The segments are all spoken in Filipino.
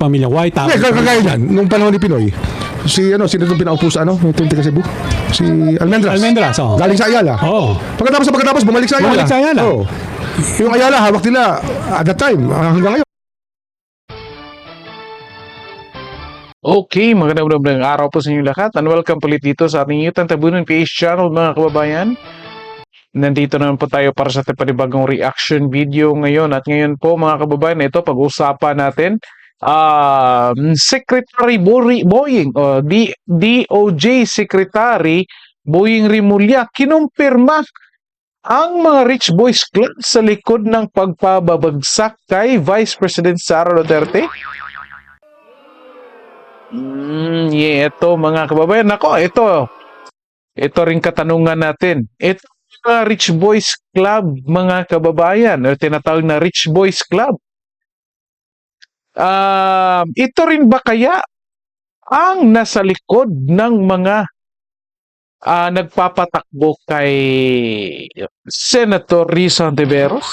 pamilya White. Hindi, tapos- kagaya niyan, nung panahon ni Pinoy, si ano, sino itong pinaupo sa ano, yung taga Cebu? Si Almendras. Almendras, oo. Galing sa Ayala. Oo. Pagkatapos sa pagkatapos, bumalik sa Ayala. Bumalik sa Ayala. Oo. Yung Ayala, hawak nila at that time, hanggang ngayon. Okay, magandang magandang araw po sa inyo lahat and welcome po ulit dito sa ating Yutan Tabunan PH channel mga kababayan. Nandito naman po tayo para sa ating panibagong reaction video ngayon at ngayon po mga kababayan, ito pag-usapan natin um, Secretary Bori, Boying o D, DOJ Secretary Boying Rimulya kinumpirma ang mga Rich Boys Club sa likod ng pagpababagsak kay Vice President Sara Duterte. Mm, yeah, ito mga kababayan. Nako, ito. Ito rin katanungan natin. Ito mga Rich Boys Club, mga kababayan, o tinatawag na Rich Boys Club. Um, ito rin ba kaya ang nasa likod ng mga ah, nagpapatakbo kay Senator Risa Ontiveros?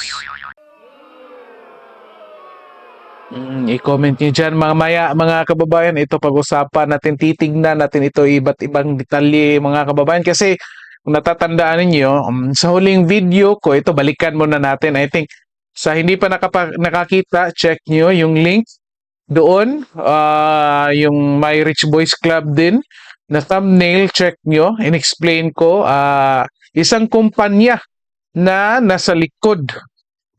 Mm, i-comment nyo dyan mga maya, mga kababayan. Ito pag-usapan natin, titignan natin ito iba't ibang detalye mga kababayan. Kasi kung natatandaan ninyo, um, sa huling video ko, ito balikan muna natin. I think sa hindi pa nakakita, check nyo yung link doon. ah, yung My Rich Boys Club din na thumbnail, check nyo. In-explain ko, ah, isang kumpanya na nasa likod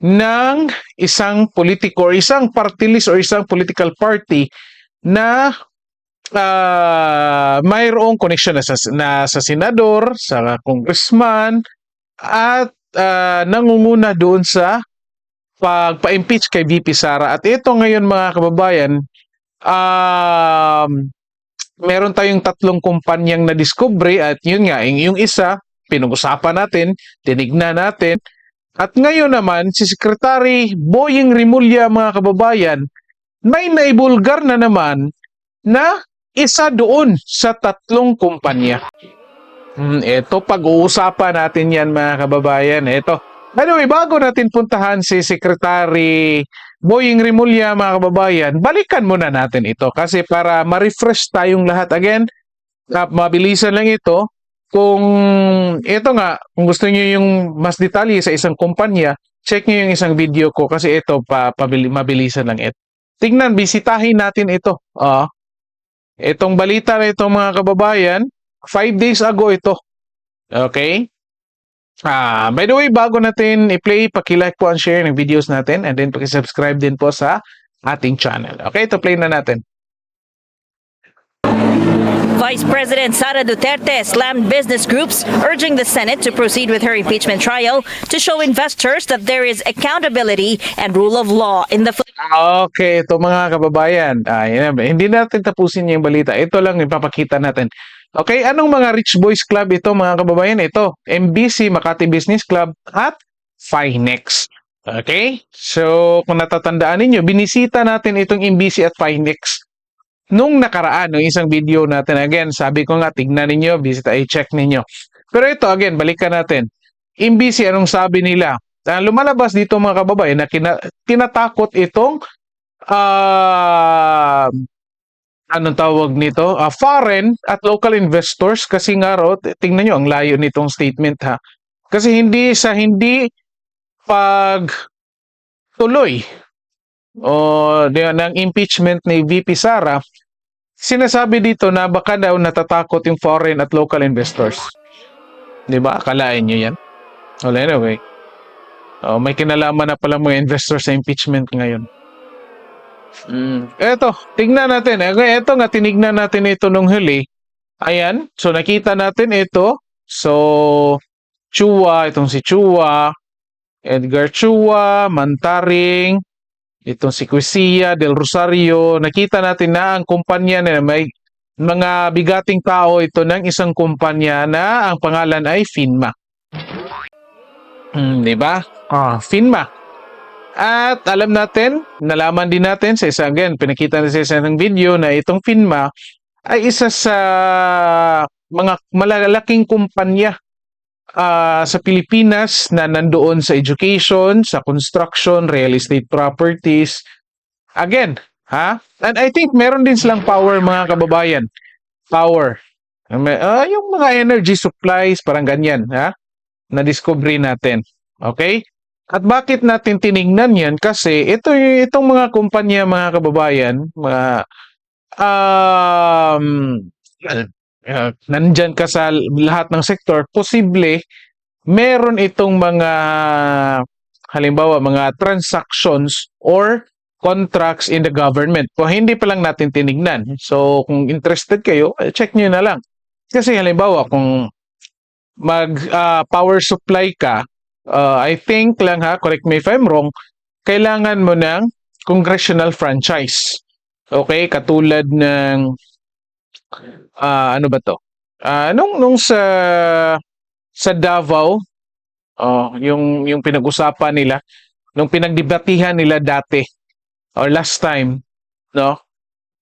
ng isang politiko or isang party list or isang political party na ah, mayroong connection na sa, na sa senador, sa congressman, at ah, nangunguna doon sa pagpa-impeach kay VP Sara. At ito ngayon mga kababayan, um, meron tayong tatlong kumpanyang na-discovery at yun nga, yung, isa, pinag-usapan natin, tinignan natin, at ngayon naman, si Secretary Boying Rimulya, mga kababayan, may naibulgar na naman na isa doon sa tatlong kumpanya. Hmm, ito, pag-uusapan natin yan, mga kababayan. Ito. Anyway, bago natin puntahan si Secretary Boying Rimulya, mga kababayan, balikan muna natin ito kasi para ma-refresh tayong lahat again. Uh, mabilisan lang ito kung ito nga, kung gusto niyo yung mas detalye sa isang kumpanya, check niyo yung isang video ko kasi ito pa, pabili, mabilisan lang ito. Tingnan, bisitahin natin ito. Ah. itong balita na ito mga kababayan, five days ago ito. Okay? Ah, by the way, bago natin i-play, paki-like po and share ng videos natin and then paki-subscribe din po sa ating channel. Okay, ito play na natin. Vice President Sara Duterte slammed business groups, urging the Senate to proceed with her impeachment trial to show investors that there is accountability and rule of law in the Okay, ito mga kababayan. Ah, hindi natin tapusin yung balita. Ito lang ipapakita natin. Okay, anong mga Rich Boys Club ito mga kababayan? Ito, MBC, Makati Business Club at Finex. Okay? So, kung natatandaan ninyo, binisita natin itong MBC at Finex nung nakaraan, nung isang video natin. Again, sabi ko nga, tignan ninyo, bisita, i-check ninyo. Pero ito, again, balikan natin. MBC, anong sabi nila? Ah, lumalabas dito mga kababayan na kina, tinatakot itong ah anong tawag nito? Ah, foreign at local investors kasi nga t- tingnan nyo ang layo nitong statement ha. Kasi hindi sa hindi pag tuloy o ng impeachment ni VP Sara, sinasabi dito na baka daw natatakot yung foreign at local investors. 'Di ba? Akalain nyo yan? Well, anyway. Oh, may kinalaman na pala mga investors sa impeachment ngayon. Mm. Eto, tignan natin. Eh, Eto nga, tinignan natin ito nung huli. Ayan. So, nakita natin ito. So, Chua, itong si Chua, Edgar Chua, Mantaring, itong si Quisia del Rosario. Nakita natin na ang kumpanya na may mga bigating tao ito ng isang kumpanya na ang pangalan ay Finma. Hmm, di ba? Ah, Finma. At alam natin, nalaman din natin sa isang, again, pinakita na sa isang video na itong Finma ay isa sa mga malalaking kumpanya ah, sa Pilipinas na nandoon sa education, sa construction, real estate properties. Again, Ha? And I think meron din silang power mga kababayan. Power. Ah, yung mga energy supplies, parang ganyan, ha? Na-discovery natin. Okay? At bakit natin tiningnan yan? Kasi ito itong mga kumpanya, mga kababayan, mga um, uh, nandyan ka sa lahat ng sektor, posible meron itong mga halimbawa mga transactions or contracts in the government. Kung hindi pa lang natin tinignan. So, kung interested kayo, eh, check nyo na lang. Kasi halimbawa, kung mag ah, power supply ka, ah, I think lang ha, correct me if I'm wrong, kailangan mo ng congressional franchise. Okay, katulad ng ah, ano ba to? Ah, nung nung sa sa Davao, oh, yung yung pinag-usapan nila, nung pinagdebatihan nila dati or last time, no?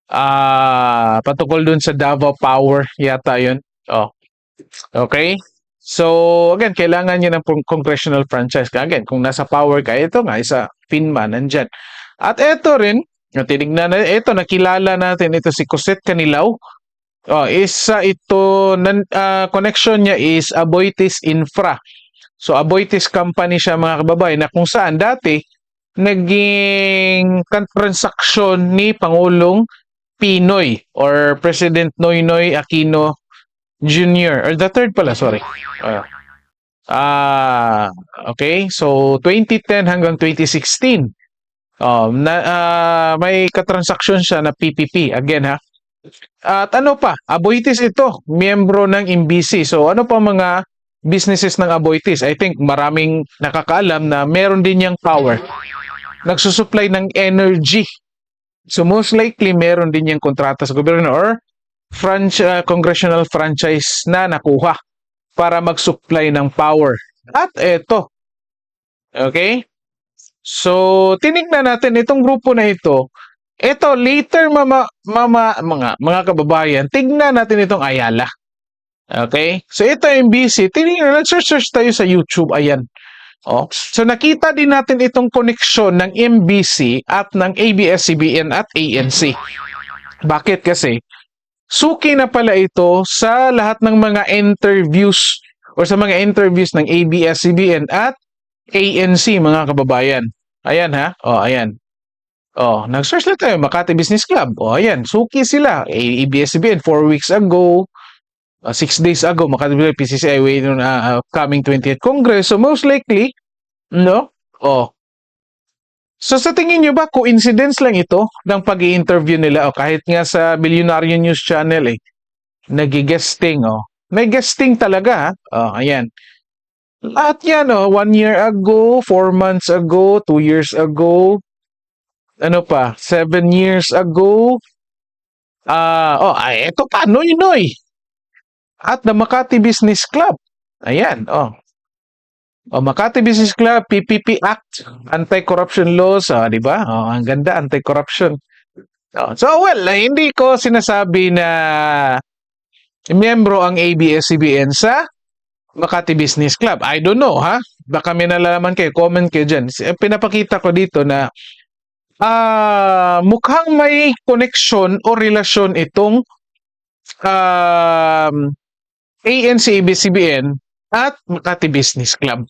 Ah, patungkol dun sa Davao Power yata 'yun. Oh. Okay? So, again, kailangan niya ng congressional franchise. Again, kung nasa power ka, ito nga, isa PINMA, nandyan. At ito rin, tinignan na, ito, nakilala natin, ito si Cosette Canilaw. Oh, isa ito, nan, ah, connection niya is Aboitiz Infra. So, Aboitiz company siya mga kababayan na kung saan dati, naging transaksyon ni Pangulong Pinoy or President Noynoy Aquino Jr. or the third pala, sorry. Ah, Ah, okay. So 2010 hanggang 2016. Um, na, ah, may katransaksyon siya na PPP again ha. At ano pa? Aboitiz ito, miyembro ng MBC. So ano pa mga businesses ng Aboitiz? I think maraming nakakaalam na meron din niyang power. Nagsusupply ng energy. So most likely meron din niyang kontrata sa gobyerno or franch, uh, congressional franchise na nakuha para mag-supply ng power. At eto. Okay? So, tinignan natin itong grupo na ito. Ito, later mama, mama, mga, mga kababayan, tignan natin itong Ayala. Okay? So, ito MBC. Tinignan, nag-search tayo sa YouTube. Ayan. Oh. So, nakita din natin itong koneksyon ng MBC at ng ABS-CBN at ANC. Bakit? Kasi, suki na pala ito sa lahat ng mga interviews or sa mga interviews ng ABS-CBN at ANC mga kababayan. Ayan ha. O, ayan. O, nag-search lang tayo, Makati Business Club. O, ayan. Suki sila. ABS-CBN, four weeks ago, uh, six days ago, Makati PCCI way nung uh, coming 20th Congress. So, most likely, no? O, So sa tingin nyo ba, coincidence lang ito ng pag interview nila o kahit nga sa Billionaire News Channel eh, nag-guesting oh. May guesting talaga ha. Oh, ayan. Lahat yan oh, one year ago, four months ago, two years ago, ano pa, seven years ago, ah, oh, ay, ito pa, Noy Noy. At the Makati Business Club. Ayan, oh. O Makati Business Club, PPP Act, Anti-Corruption Laws, ah, di ba? Oh, ang ganda, anti-corruption. Oh, so, well, eh, hindi ko sinasabi na miyembro ang ABS-CBN sa Makati Business Club. I don't know, ha? Baka may nalalaman kayo, comment kayo dyan. S- Pinapakita ko dito na ah mukhang may connection o relasyon itong um, ANC, ABS-CBN at Makati Business Club.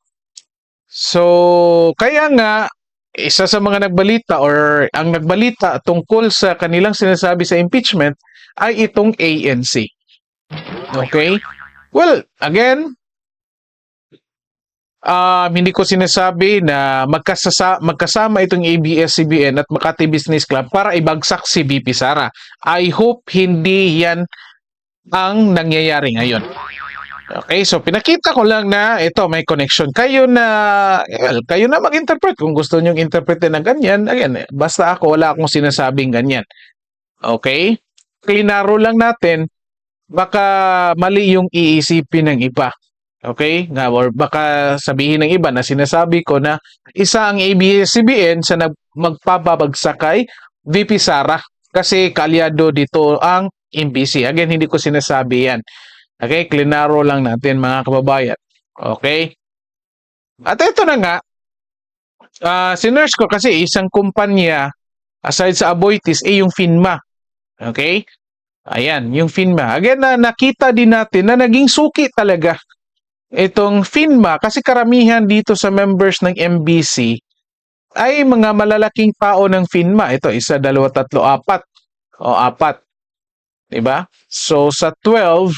So, kaya nga, isa sa mga nagbalita or ang nagbalita tungkol sa kanilang sinasabi sa impeachment ay itong ANC. Okay? Well, again, um, hindi ko sinasabi na magkasasa, magkasama itong ABS-CBN at Makati Business Club para ibagsak si BP Sara. I hope hindi yan ang nangyayari ngayon. Okay, so pinakita ko lang na ito may connection. Kayo na well, kayo na mag-interpret kung gusto niyo interpretin na ganyan. Again, basta ako wala akong sinasabing ganyan. Okay? Klinaro lang natin baka mali yung iisipin ng iba. Okay? Nga or baka sabihin ng iba na sinasabi ko na isa ang ABS-CBN sa magpapabagsak kay VP Sara kasi kalyado dito ang MBC. Again, hindi ko sinasabi yan. Okay, klinaro lang natin mga kababayan. Okay? At ito na nga, ah sinurse ko kasi isang kumpanya aside sa Aboitiz, eh yung FINMA. Okay? Ayan, yung FINMA. Again, na nakita din natin na naging suki talaga itong FINMA kasi karamihan dito sa members ng MBC ay mga malalaking tao ng FINMA. Ito, isa, dalawa, tatlo, apat. O, apat. Diba? So, sa 12,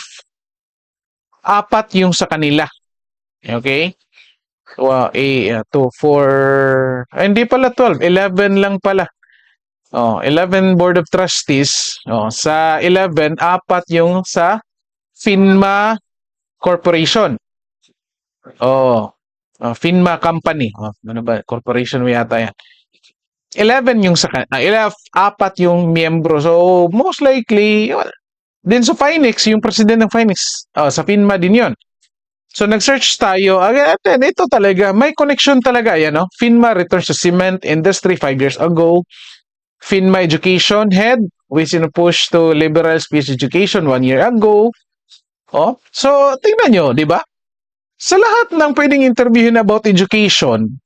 apat yung sa kanila. Okay? Well, eh, 2, 4, ah, hindi pala 12, 11 lang pala. Oh, 11 Board of Trustees. Oh, sa 11, apat yung sa FINMA Corporation. Oh, oh FINMA Company. Oh, ano ba? Corporation mo yata yan. 11 yung sa uh, 11, apat yung miyembro. So, most likely, well, din sa Finex, yung president ng Finex, oh, sa FINMA din yon. So, nag-search tayo. Again, ito talaga, may connection talaga. Yan, no? FINMA returns to cement industry five years ago. FINMA Education Head, which in push to liberal speech education one year ago. Oh, so tingnan nyo, di ba? Sa lahat ng pwedeng interviewin about education,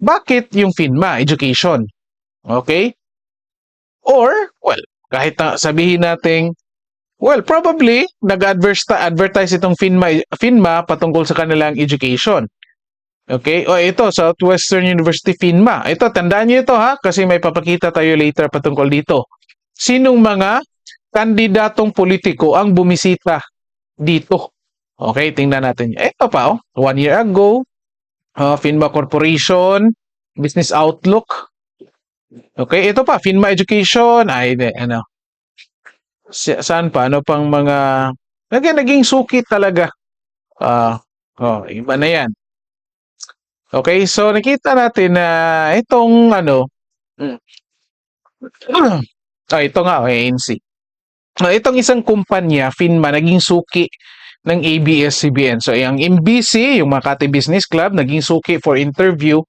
bakit yung FINMA Education? Okay? Or, well, kahit sabihin nating, well, probably, nag-advertise itong FINMA, FINMA patungkol sa kanilang education. Okay? O ito, Southwestern University FINMA. Ito, tandaan niyo ito ha, kasi may papakita tayo later patungkol dito. Sinong mga kandidatong politiko ang bumisita dito? Okay, tingnan natin. Ito pa, oh. one year ago, uh, FINMA Corporation, Business Outlook. Okay, ito pa, FINMA Education, ay, ano, saan pa, ano pang mga, naging, naging suki talaga. Ah, oh, iba na yan. Okay, so nakita natin na itong ano, ah, ito nga, okay, ANC. Ah, itong isang kumpanya, FINMA, naging suki ng ABS-CBN. So, yung MBC, yung Makati Business Club, naging suki for interview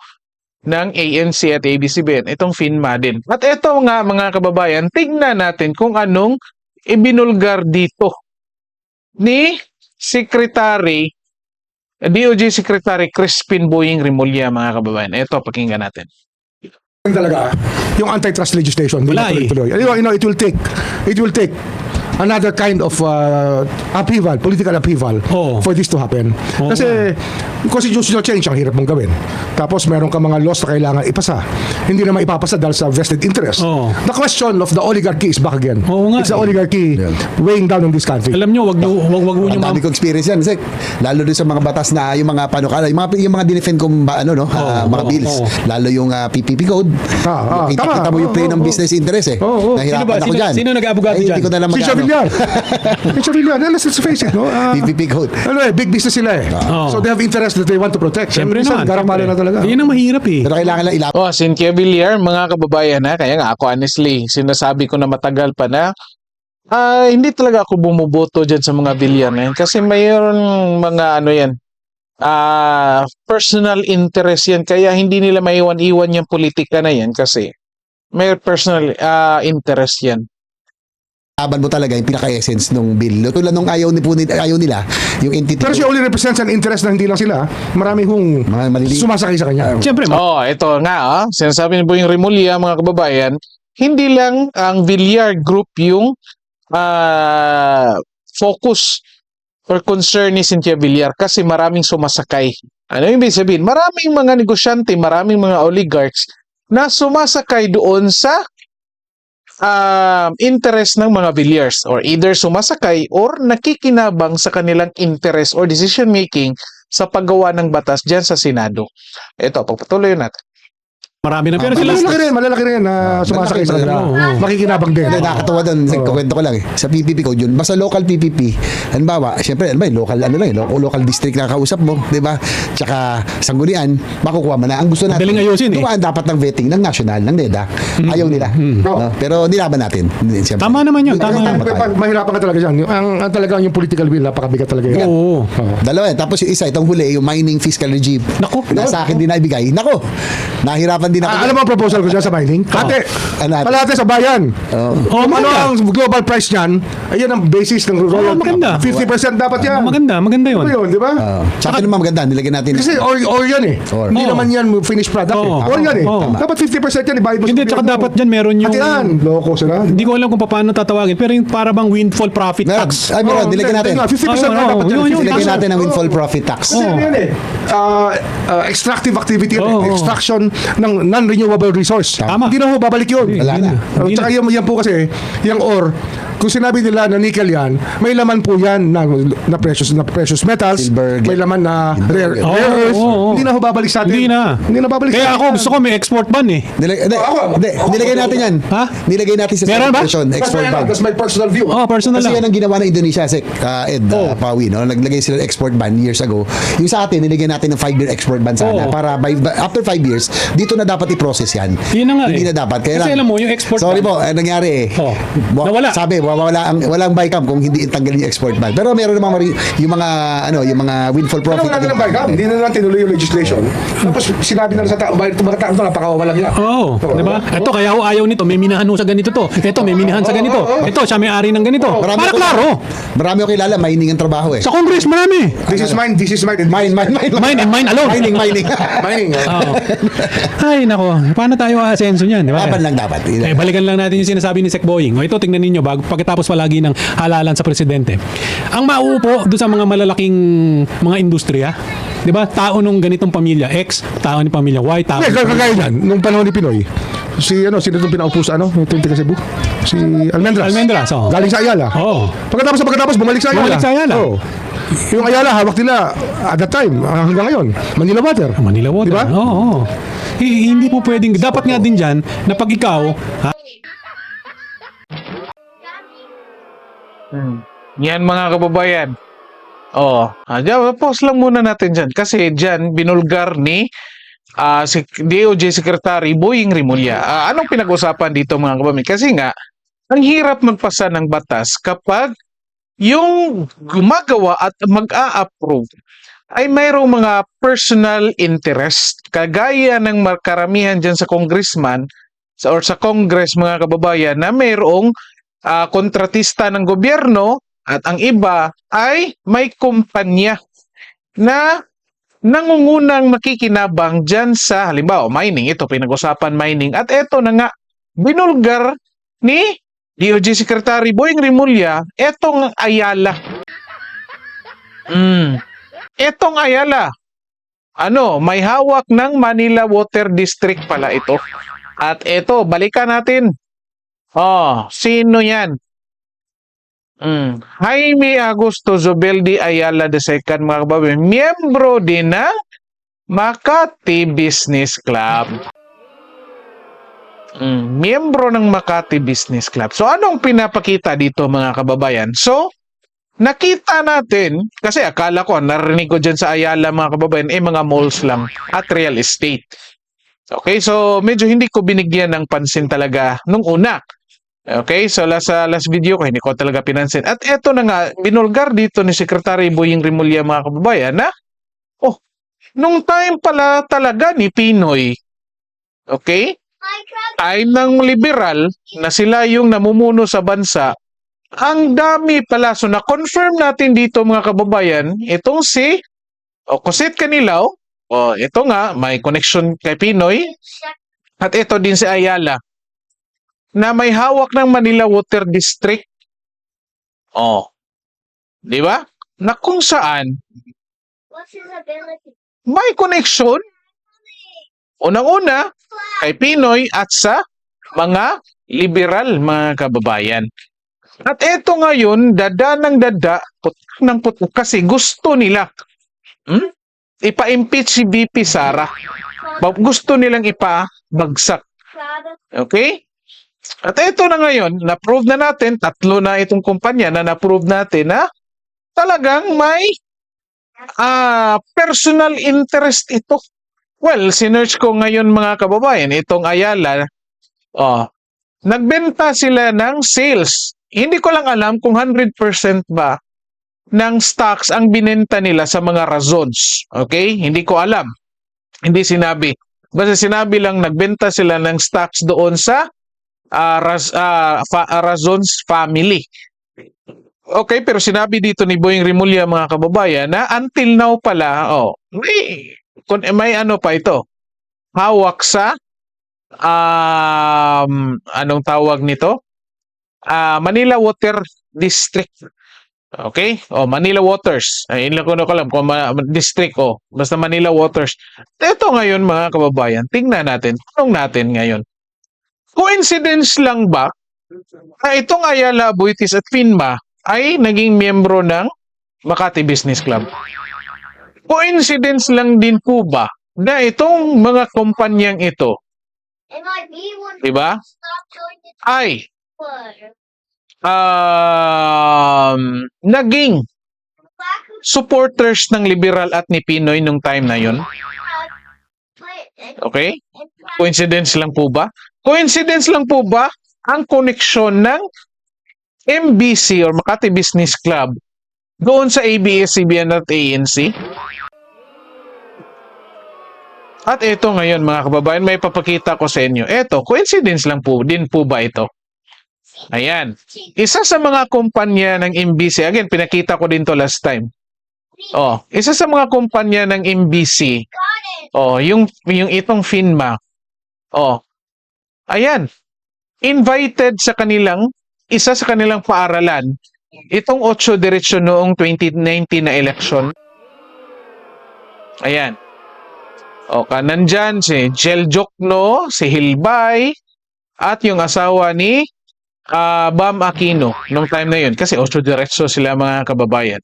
ng ANC at ABS-CBN. Itong FINMA din. At ito nga, mga kababayan, tignan natin kung anong ibinulgar dito ni Secretary DOJ Secretary Crispin Boying Rimulya, mga kababayan. Ito, pakinggan natin. talaga yung antitrust legislation. Wala eh. Know, you know, it will take, it will take another kind of uh, upheaval, political upheaval Oo. for this to happen. Oo Kasi constitutional change ang hirap mong gawin. Tapos meron ka mga laws na kailangan ipasa. Hindi naman ipapasa dahil sa vested interest. Oo. The question of the oligarchy is back again. Oo nga It's the eh. oligarchy weighing down on this country. Alam nyo, wag nyo, wag, wag nyo Ang dami ma- ko experience yan. Kasi, lalo din sa mga batas na yung mga panukala, yung mga, yung mga dinefend kong ba, ano, no, ah, mga oo, bills. oo. Lalo yung ah, PPP code. Ah, ah, Kita-kita tama. mo yung play Oo, ng oo. business interest eh. Oo, oo. Nahirapan Sino ba? ako Sino- dyan. sino nag-abogado Ay, Hindi dyan? ko na lang Si magkano. Chavillan. si Chavillan. Let's, let's face it, no? Ah, PPP code. ano eh, big business sila eh. Oo. So they have interest that they want to protect. Siyempre Minsan, naman. garamala na talaga. Yan ang mahirap eh. Pero kailangan lang ilapit. Oh, Cynthia Villar, mga kababayan ha, kaya nga ako honestly, sinasabi ko na matagal pa na ah, hindi talaga ako bumuboto dyan sa mga Villar na yan kasi mayroon mga ano yan, ah, personal interest yan kaya hindi nila maiwan-iwan yung politika na yan kasi may personal ah, interest yan. Laban mo talaga yung pinaka-essence ng bill. Tulad nung ayaw, ni, punit- ayaw nila, yung entity Pero she code. only represents an interest na hindi lang sila. Marami hong Mga maliliit. sumasakay sa kanya. Siyempre, ma- Oh, ito nga ah, sinasabi ni Boying Rimulya mga kababayan, hindi lang ang Villar Group yung ah, focus or concern ni Cynthia Villar kasi maraming sumasakay. Ano yung ibig sabihin? Maraming mga negosyante, maraming mga oligarchs na sumasakay doon sa um, interest ng mga Villars or either sumasakay or nakikinabang sa kanilang interest or decision making sa paggawa ng batas dyan sa Senado. Ito, pagpatuloy natin. Marami na. Pero Ah, sila, Malalaki rin, malalaki rin na sumasakay sa kanila. Makikinabang din. Hindi, nakakatawa doon. Oo. Kwento ko lang eh. Sa PPP code yun. Basta local PPP. Halimbawa, syempre, ano ba yun? Local, ano lang eh. Local, local district na kausap mo. di ba? Tsaka, sanggunian, makukuha mo na. Ang gusto natin. Madaling ayusin eh. Dumaan dapat ng vetting ng national, ng NEDA. Ayaw nila. No? Pero nilaban natin. Siyempre. Tama naman yun, tama Tama naman. tayo. Pag mahirapan ka talaga dyan. Yung, ang, ang talagang yung political will, napakabigat talaga yan. Oo. Oo. Dalawa yan. Tapos yung isa, itong huli, yung mining fiscal regime. Nako. Na sa akin din naibigay. Nako, nahirapan din ako. Ah, alam mo ang proposal ko dyan sa mining? Kate, Kalahati. kalahati sa bayan. Oh, Kung ano ang global price niyan, ayan ang basis ng Oh, royalty. maganda. 50% dapat yan. Maganda, maganda yun. Ano yun, di ba? Oo. Tsaka naman maganda, nilagyan natin. Kasi or, or yan eh. Or. Hindi naman yan finished product eh. Or yan eh. Oo. Dapat 50% yan, ibayad mo Hindi, sa tsaka dapat dyan meron yung... Hatian, loko sila. Hindi ko alam kung paano tatawagin, pero yung para bang windfall profit Meron. tax. Ay, meron, nilagyan natin. nga, 50% Oo, na oo, dapat yan. yun, yun, Nilagyan natin ng windfall profit tax. Kasi ano yan eh, ah, ah, extractive activity extraction ng non-renewable resource. Tama. Hindi na ho babalik yun. Wala na. Tsaka yan, yan po kasi, yung ore, kung sinabi nila na nickel yan, may laman po yan na, na precious na precious metals, Silver, may laman na rare, Oo, rare earth. oo, oo. Hindi na ho babalik sa atin. Hindi na. Hindi na babalik Kaya sa ako, gusto ko may export ban eh. Nilag hindi, Ako, ako. hindi, nilagay natin yan. Ha? Nilagay natin sa Meron ba? export ban. that's my personal view. Oh, personal Kasi yan lang. ang ginawa ng Indonesia, Sek, uh, Ed, uh, Oh. Pawi, no? Naglagay sila ng export ban years ago. Yung sa atin, nilagyan natin ng 5-year export ban sana Oh. para by, by- after 5 years, dito na dapat i-process yan. Yun na nga Hindi eh. na dapat. Kaya Kasi lang- alam mo, yung export Sorry ban- po, eh, nangyari eh. Oh. Wa- Nawala. Sabi, wala ang walang bycam kung hindi itanggalin yung export ban. Pero meron namang mari- yung mga ano, yung mga windfall Pero profit. wala na ng bayad. Hindi na natin tinuloy yung legislation. Tapos sinabi na sa tao, bayad itong mga tao ito, napakawawalang yan. Oo, Oo, di ba? Ito kaya ho ayaw nito, may minahan ho sa ganito to. Ito may minahan sa ganito. Ito siya may ari ng ganito. Marami Para klaro. Marami ako kilala, mining ang trabaho eh. Sa Congress marami. This is mine, this is mine. Mine, mine, mine. Mine and mine alone. Mining, mining. Mining. Oo. Ay nako, paano tayo aasenso niyan, di ba? Laban lang dapat. Eh, balikan lang natin yung sinasabi ni Sec Boying. O ito, tingnan ninyo, bago, pagkatapos palagi ng halalan sa presidente. Ang mauupo doon sa mga malalaking mga industriya, di ba? Tao nung ganitong pamilya X, tao ni pamilya Y, tao Hindi, kagaya niyan, nung panahon ni Pinoy, si ano, sino itong pinaupo sa ano, yung taga Cebu? Si Almendras. Almendras, oo. Galing sa Ayala. Oo. Pagkatapos sa pagkatapos, bumalik sa Ayala. Bumalik sa Ayala. Oo. Yung Ayala, hawak nila at that time, ah, hanggang ngayon, Manila Water. Manila Water. Di ba? Oo. oo. Hi- hindi po pwedeng, dapat nga din dyan, na pag ikaw, ha, Hmm. Yan mga kababayan. Oh, ah, dyan, pause lang muna natin dyan. Kasi dyan, binulgar ni ah, si DOJ Secretary Boying Rimulya. Ah, anong pinag-usapan dito mga kababayan? Kasi nga, ang hirap magpasa ng batas kapag yung gumagawa at mag-a-approve ay mayroong mga personal interest. Kagaya ng karamihan dyan sa congressman or sa congress mga kababayan na mayroong ah, kontratista ng gobyerno at ang iba ay may kumpanya na nangungunang makikinabang dyan sa halimbawa mining. Ito pinag-usapan mining. At ito na nga binulgar ni DOJ Secretary Boying Rimulya etong Ayala. Mm. etong Ayala. Ano may hawak ng Manila Water District pala ito. At ito balikan natin Oh, sino yan? Mm. Jaime Augusto Zubeldi Ayala II, mga kababayan, miyembro din ng Makati Business Club. Mm, miyembro ng Makati Business Club. So, anong pinapakita dito, mga kababayan? So, nakita natin, kasi akala ko, narinig ko dyan sa Ayala, mga kababayan, eh, mga malls lang at real estate. Okay, so medyo hindi ko binigyan ng pansin talaga nung una. Okay, so last, sa last video ko, hindi ko talaga pinansin. At eto na nga, binulgar dito ni Secretary Boying Rimulya mga kababayan na, oh, nung time pala talaga ni Pinoy, okay, time ng liberal na sila yung namumuno sa bansa, ang dami pala. So na-confirm natin dito mga kababayan, itong si o Cosit Canilaw, o ito nga, may connection kay Pinoy, at ito din si Ayala na may hawak ng Manila Water District. Oh. 'Di ba? Na kung saan may connection unang-una kay Pinoy at sa mga liberal mga kababayan. At eto ngayon, dada ng dada, putok ng putok kasi gusto nila hmm? ipa-impeach si BP Sara. Gusto nilang ipabagsak. Okay? At ito na ngayon, na-prove na natin, tatlo na itong kumpanya na na-prove natin na talagang may ah, personal interest ito. Well, sinerch ko ngayon mga kababayan, itong Ayala, oh, nagbenta sila ng sales. Hindi ko lang alam kung 100% ba ng stocks ang binenta nila sa mga razons. Okay? Hindi ko alam. Hindi sinabi. Basta sinabi lang nagbenta sila ng stocks doon sa ah, Raz, ah, fa- ah, Razon's family. Okay, pero sinabi dito ni Boying Rimulya mga kababayan na until now pala, oh, may, kun- may ano pa ito, hawak sa um, anong tawag nito? Ah, Manila Water District. Okay? O, Manila Waters. Ay, ilan ko na alam kung ma- district o. Basta Manila Waters. Ito ngayon mga kababayan, tingnan natin. Tanong natin ngayon. Coincidence lang ba na itong Ayala, Buitis at Finma ay naging miyembro ng Makati Business Club? Coincidence lang din po ba na itong mga kumpanyang ito, And like me one di ba, stop doing the ay um, naging supporters ng liberal at ni Pinoy nung time na yon. Okay? Coincidence lang po ba? Coincidence lang po ba ang koneksyon ng MBC or Makati Business Club doon sa ABS-CBN at ANC? At ito ngayon mga kababayan, may papakita ko sa inyo. Ito, coincidence lang po din po ba ito? Ayan. Isa sa mga kumpanya ng MBC, again, pinakita ko din to last time. Oh, isa sa mga kumpanya ng MBC. Oh, yung yung itong Finma. Oh. Ayan. Invited sa kanilang isa sa kanilang paaralan itong 8 diretsyo noong 2019 na election. Ayan. O, ka nandyan si Jel Jokno, si Hilbay, at yung asawa ni ah, Bam Aquino nung time na yun. Kasi 8 diretsyo sila mga kababayan.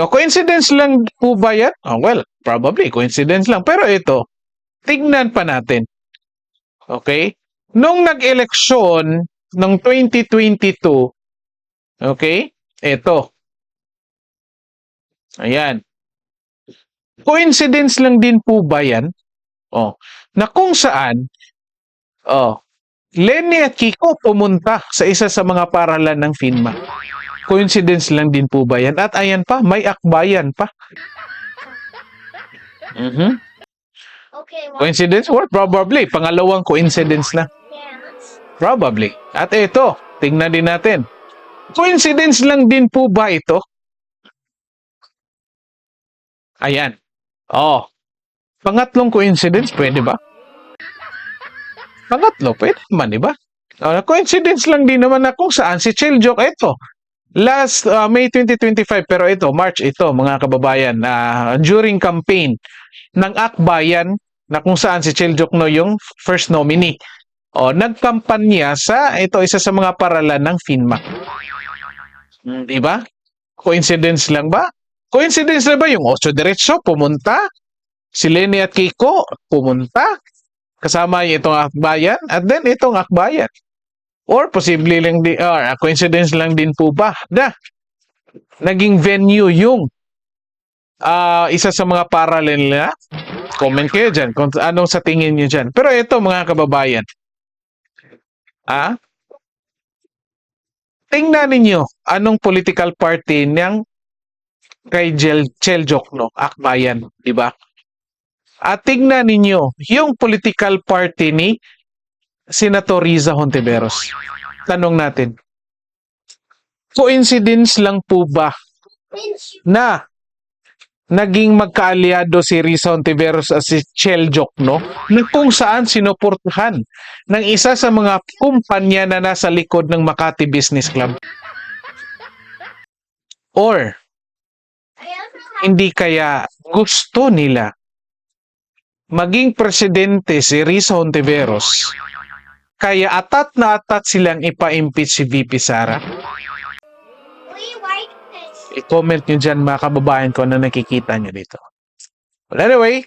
O, coincidence lang po ba yan? Oh, well, probably coincidence lang. Pero ito, tignan pa natin. Okay? Nung nag-eleksyon ng 2022, okay? Ito. Ayan. Coincidence lang din po ba yan? Oh, na kung saan, oh, Lenny at Kiko pumunta sa isa sa mga paralan ng FINMA. Coincidence lang din po ba yan? At ayan pa, may akbayan pa. Mhm. Okay, well, Coincidence? Well, probably. Pangalawang coincidence na. Probably. At ito, tingnan din natin. Coincidence lang din po ba ito? Ayan. Oh. Pangatlong coincidence, pwede ba? Pangatlo, pwede naman, di ba? Oh, coincidence lang din naman na kung saan si Chiljok, ito. Last uh, May 2025, pero ito, March ito, mga kababayan, na during campaign ng Akbayan, na kung saan si Chiljok no yung first nominee. O, nagkampanya sa, ito, isa sa mga paralan ng FINMA. Hmm, Di ba? Coincidence lang ba? Coincidence lang ba yung Ocho Diretso pumunta? Si Lenny at Kiko pumunta? Kasama yung itong akbayan? At then itong akbayan? Or posible lang di, or coincidence lang din po ba na naging venue yung ah, isa sa mga parallel na comment kayo dyan kung anong sa tingin nyo dyan. Pero ito mga kababayan, ah, tingnan ninyo anong political party niyang kay Jel, Chel Jokno, Akbayan, di ba? At tingnan ninyo yung political party ni Senator Riza Hontiveros. Tanong natin, coincidence lang po ba na naging magkaalyado si Riza Hontiveros at si Chel Jokno na kung saan sinuportahan ng isa sa mga kumpanya na nasa likod ng Makati Business Club? Or hindi kaya gusto nila maging presidente si Riza Hontiveros kaya atat na atat silang ipa-impeach si VP Sara? I-comment nyo dyan mga kababayan ko na nakikita nyo dito. Well, anyway,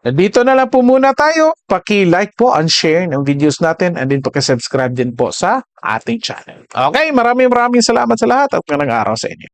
dito na lang po muna tayo. Paki-like po and share ng videos natin and din paki-subscribe din po sa ating channel. Okay, maraming maraming salamat sa lahat at magandang araw sa inyo.